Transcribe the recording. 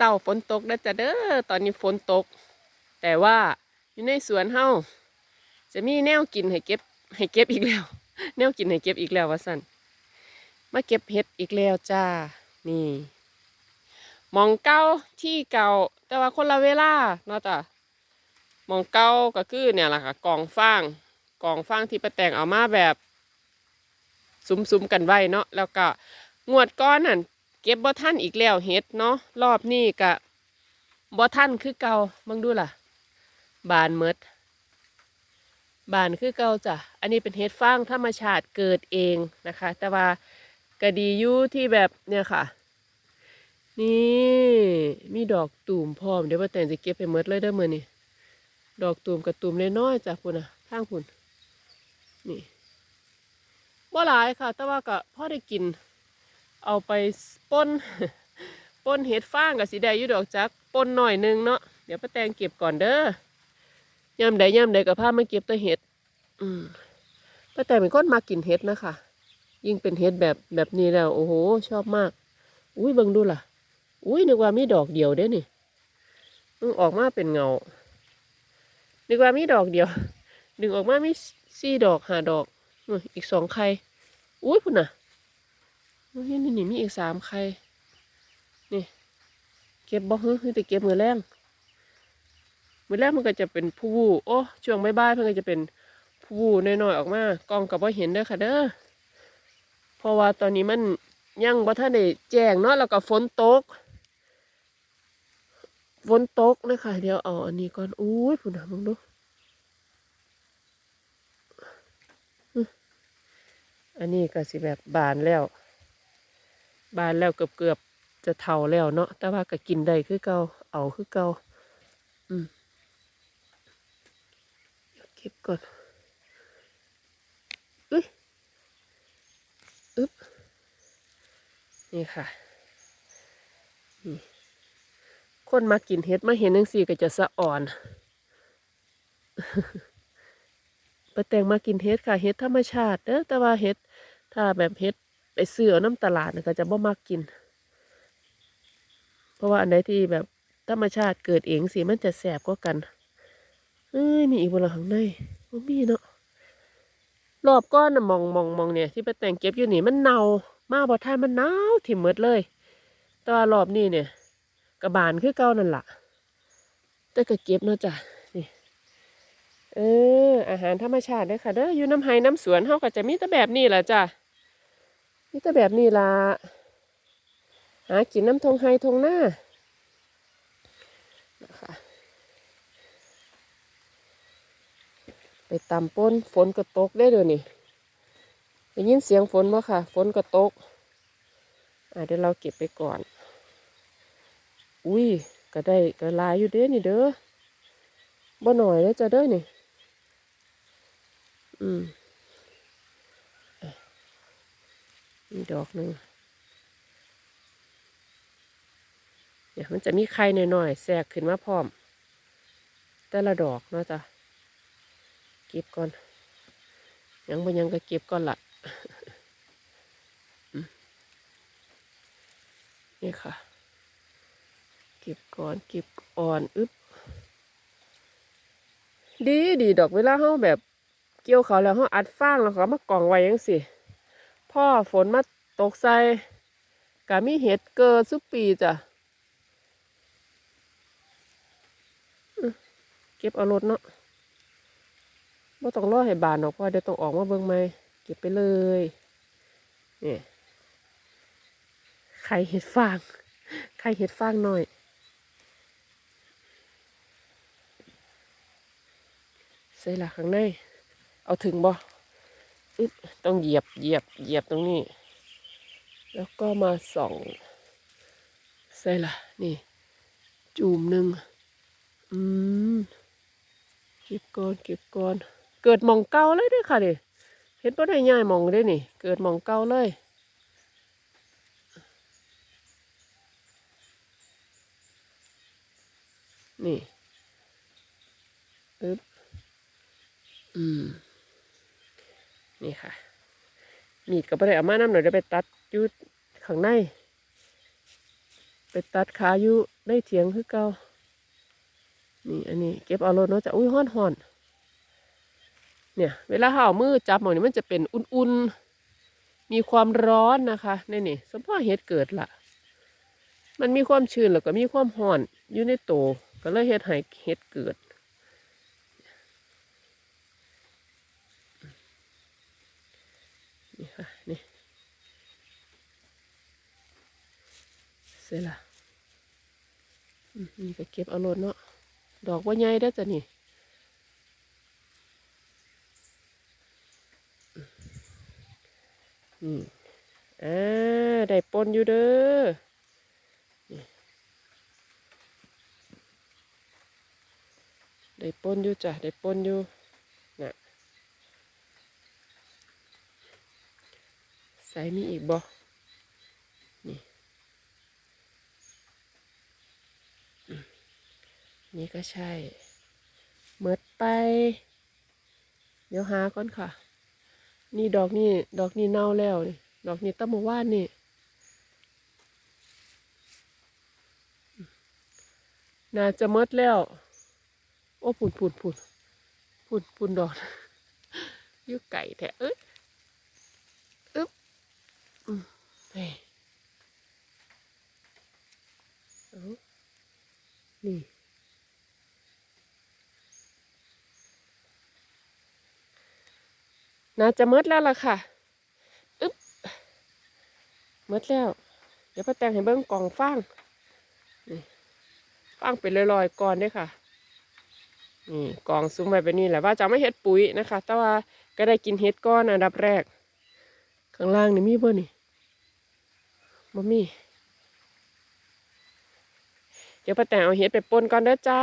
เศร้าฝนตกนะจ๊ะเด้อตอนนี้ฝนตก แต่ว่าอยู่ในสวนเฮาจะมีแนวกินให้เก็บให้เก็บอีกแล้ว แนวกินให้เก็บอีกแล้วว่าสั่นมาเก็บเห็ดอีกแล้วจ้านี่มองเก่าที่เก่า แต่ว่าคนละเวลาเนาะจ้ะมองเก่าก็คือเนี่ยแหละค่ะกองฟางกองฟางที่ประแต่งเอามาแบบ ซุ้มๆกันไว้เนาะแล้วก็งวดก้อนนั่น ก็บบ่ท่านอีกแล้วเฮ็ดเนาะรอบนี้กะบ่ท่านคือเก่ามึงดูล่ะ บานเมดบานคือเก่าจ้ะอันนี้เป็นเฮ็ดฟางธรรมชาติเกิดเองนะคะ แต่ว่าก็ดีอยู่ที่แบบเนี่ยค่ะ นี่มีดอกตูมพร้อมเดี๋ยวป้าแตนจะเก็บไปเมดเลยเด้อมือนี้ดอกตูมกับตูมเล่น้อยจ้ะพุ่นน่ะทางพุ่นนี่บ่หลายค่ะ แต่ว่าก็พอได้กิน เอาไปป่นป่นเห็ดฟางกับสีแดงยูดอกจักป่นหน่อยหนึงเนาะเดี๋ยวป้าแตงเก็บก่อนเด้อย่ำใดย่ำใดกับผ้ามาเก็บแตัวเห็ด อืมป้าแตงเป็นคนมากินเห็ดนะคะ ยิ่งเป็นเห็ดแบบแบบนี้แล้ว โอ้โห ชอบมาก อุ้ยเบิ่งดูล่ะ อุ้ยนึกว่ามีดอกเดียวเด้นี่มันออกมาเป็นเงา นึกว่ามีดอกเดียว ดึงออกมามีสี่ดอกห้าดอก อีกสองไข่อุ้ยพุ่นน่ะ นี่นี่นี่มีอีกสามไข่นี่ เก็บบ่ฮึคือแต่เก็บมือแรงมือแรกมันก็จะเป็นผู้วูโอ้ช่วงใบ่ายๆมันก็จะเป็นผู้วูน้อยๆออกมากล้องกับว่าเห็นเด้อค่ะเด้อเพราะว่าตอนนี้มันยังบ่ทันได้แจ้งเนาะแล้วก็ฝนตกฝนตกนะคะเดี๋ยวเอาอันนี้ก่อนอุ้ยพุ่นน่ะมึงดูอันนี้ก็สิแบบบานแล้ว บานแล้วเกือบเกือบๆจะเท่าแล้วเนาะแต่ว่าก็กินได้คือเก่าเอาคือเก่าอืมเดี๋ยวเก็บก่อนอุ้ยอึ๊บนี่ค่ะนี่คนมากินเห็ดมาเห็นนังสี่ก็จะสะอ่อนประแตงมากินเห็ดค่ะเห็ดธรรมชาติเด้อแต่ว่าเห็ดถ้าแบบเห็ด ไปซื้อน้ำตลาดน่ะก็จะบ่มักกิน เพราะว่าอันใดที่แบบธรรมชาติเกิดเองสิมันจะแสบกว่ากัน เอ้ยมีอีกบนหลังข้างในบ่มีเนาะรอบก้อนน่ะมองมองมองเนี่ย ที่ไปแต่งเก็บอยู่นี่มันเน่ามาบ่ทันมันหนาถิ่มหมดเลย แต่ว่ารอบนี้เนี่ยกระบานคือเก่านั่นล่ะ แต่ก็เก็บเนาะจ้ะนี่เอออาหารธรรมชาติเด้อค่ะเด้ออยู่น้ำไห้น้ำสวนเฮาก็จะมีแต่แบบนี้แหละจ้ะ นี่แต่แบบนี้ละหากินน้ำทงไฮทงหน้านะคะไปตำป้นฝนก็ตกได้เดี๋ยวนี้ได้ยินเสียงฝนบ่ค่ะ ฝนก็ตกอะเดี๋ยวเราเก็บไปก่อน อุ้ยก็ได้ก็ลายอยู่เด้นี่เด้อบ่หน่อยเลยจ้ะเด้อนี่ อืม มีดอกหนึ่งเดี๋ยวมันจะมีไข่หน่อยๆแทรกขึ้นมาพร้อม แต่ละดอกเนาะจ้ะเก็บก่อน ยังบ่ยังก็เก็บก่อนละนี่ค่ะ เก็บก่อนเก็บอ่อนอึบดีดีดอกเวลาเฮาแบบเกี่ยวเขาแล้วเฮาอัดฟางแล้วเขามากองไว้ยังสิ พ่อฝนมาตกใส่กะมีเห็ดเกิดสุปปีจ้ะเก็บเอารถเนาะบ่ต้องรอให้บานออกเพราะเดี๋ยวต้องออกมาเบิ่งไหมเก็บไปเลยนี่ไข่เห็ดฟางไข่เห็ดฟางหน่อย ใส่ละข้างใน เอาถึงบ่ ต้องเหยียบเหยียบเหยียบตรงนี้ แล้วก็มาส่องใส่ละนี่ จูมหนึ่งอืมเก็บก่อนเก็บก่อน เกิดมองเก่าเลยด้วยค่ะนี่เห็นป่ได้ง่ายมองได้นี่ เกิดมองเก่าเลยนี่อึ๊บอืม นี่ค่ะ มีดก็ไปได้เอามาน้ำหน่อยเดี๋ยวไปตัดยุดข้างใน ไปตัดขาอยู่ในเถียงคือเก่านี่อันนี้เก็บเอารถเนาะจะอุ้ยห้อนห่อนเนี่ย เวลาเราเอามือจับหมอนี้มันจะเป็นอุ่นๆ มีความร้อนนะคะนี่นี่สมพ่อเห็ดเกิดละมันมีความชื้นแล้วก็มีความห่อนอยู่ในโตก็เลยเฮ็ดให้เห็ดเกิด นี่ค่ะ นี่เสร็จละอืมนี่ก็เก็บเอารถเนาะ ดอกว่าใหญ่ได้จ้ะนี่อืมอ่าได้ปนอยู่เด้อได้ปนอยู่จ้ะได้ปนอยู่น่ะใส่มีอีกบ่นี่อืมนี่ก็ใช่เมิดไป เดี๋ยวหาก่อนค่ะ นี่ดอกนี่ดอกนี่เน่าแล้วนี่ดอกนี่ตั้งเมื่านนี่น่าจะหมิดแล้ว โอ้ผุนผุนผุนผุนผุนดอกอยุ่ไก่แท้เอ้ยอึ๊บอื นี่น่าจะหมดแล้วล่ะค่ะ อึ๊บหมดแล้ว เดี๋ยวป้าแตงให้เบิ้งกล่องฟาง นี่ฟางเป็นลอยๆก่อนด้วยค่ะ นี่กล่องซุ้มไว้แบบนี้แหละว่าจะไม่เฮ็ดปุ๋ยนะคะ แต่ว่าก็ได้กินเฮ็ดก้อนอันดับแรก ข้างล่างนี่มีบ่นี่ บ่มี เดี๋ยวป้าแตงเอาเห็ดไปป่นก่อนเด้อจ้า